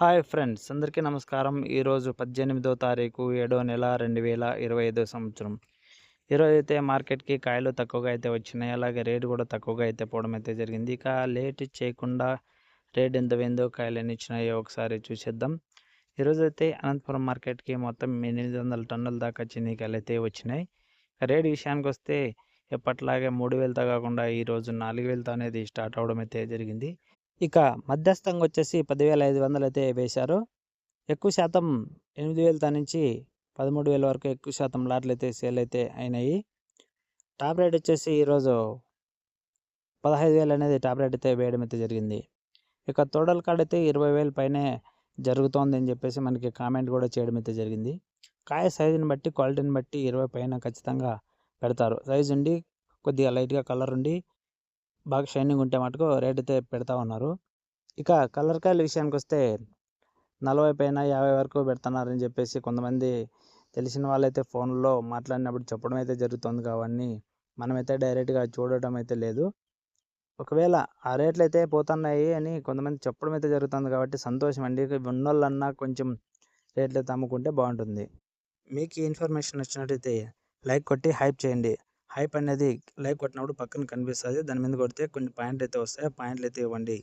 Hi friends అందరికీ నమస్కారం. ఈరోజు పద్దెనిమిదో తారీఖు ఏడో నెల రెండు వేల ఇరవై ఐదో సంవత్సరం. ఈరోజు అయితే మార్కెట్కి కాయలు తక్కువగా అయితే వచ్చినాయి. అలాగే రేటు కూడా తక్కువగా అయితే పోవడం అయితే జరిగింది. ఇక లేట్ చేయకుండా రేట్ ఎంత పోయిందో కాయలు ఎన్ని ఇచ్చినాయో ఒకసారి చూసేద్దాం. ఈరోజు అయితే అనంతపురం మార్కెట్కి మొత్తం ఎనిమిది వందల టన్నుల దాకా చిన్ని కాయలు అయితే వచ్చినాయి. రేటు విషయానికి వస్తే ఎప్పట్లాగే మూడు వేలతో కాకుండా ఈరోజు నాలుగు వేలతో అనేది స్టార్ట్ అవడం అయితే జరిగింది. ఇక మధ్యస్థంగా వచ్చేసి పదివేల ఐదు వందలు అయితే వేశారు. ఎక్కువ శాతం ఎనిమిది వేలతో నుంచి పదమూడు వేల వరకు ఎక్కువ శాతం లాట్లు అయితే సేల్ అయితే అయినాయి. టాప్ రేట్ వచ్చేసి ఈరోజు పదహైదు వేలు అనేది టాప్ రేట్ అయితే వేయడం అయితే జరిగింది. ఇక తోడల కాడ అయితే ఇరవై వేల పైనే జరుగుతోంది అని చెప్పేసి మనకి కామెంట్ కూడా చేయడం అయితే జరిగింది. కాయ సైజుని బట్టి క్వాలిటీని బట్టి ఇరవై పైన ఖచ్చితంగా పెడతారు. సైజు ఉండి కొద్దిగా లైట్గా కలర్ ఉండి బాగా షైనింగ్ ఉంటే మటుకు రేట్ అయితే పెడతా ఉన్నారు. ఇక కలర్ కాయల విషయానికి వస్తే నలభై పైన యాభై వరకు పెడుతున్నారని చెప్పేసి కొంతమంది తెలిసిన వాళ్ళైతే ఫోన్లో మాట్లాడినప్పుడు చెప్పడం అయితే జరుగుతుంది కావని మనమైతే డైరెక్ట్గా చూడటం అయితే లేదు. ఒకవేళ ఆ రేట్లు అయితే పోతున్నాయి అని కొంతమంది చెప్పడం అయితే జరుగుతుంది కాబట్టి సంతోషం అండి. ఉన్నోళ్ళన్నా కొంచెం రేట్లు అయితే అమ్ముకుంటే బాగుంటుంది. మీకు ఈ ఇన్ఫర్మేషన్ వచ్చినట్టయితే లైక్ కొట్టి హైప్ చేయండి. హైప్ అనేది లైక్ కొట్టినప్పుడు పక్కన కనిపిస్తుంది. దాని మీద కొడితే కొన్ని పాయింట్లు అయితే వస్తాయి. ఆ పాయింట్లు అయితే ఇవ్వండి.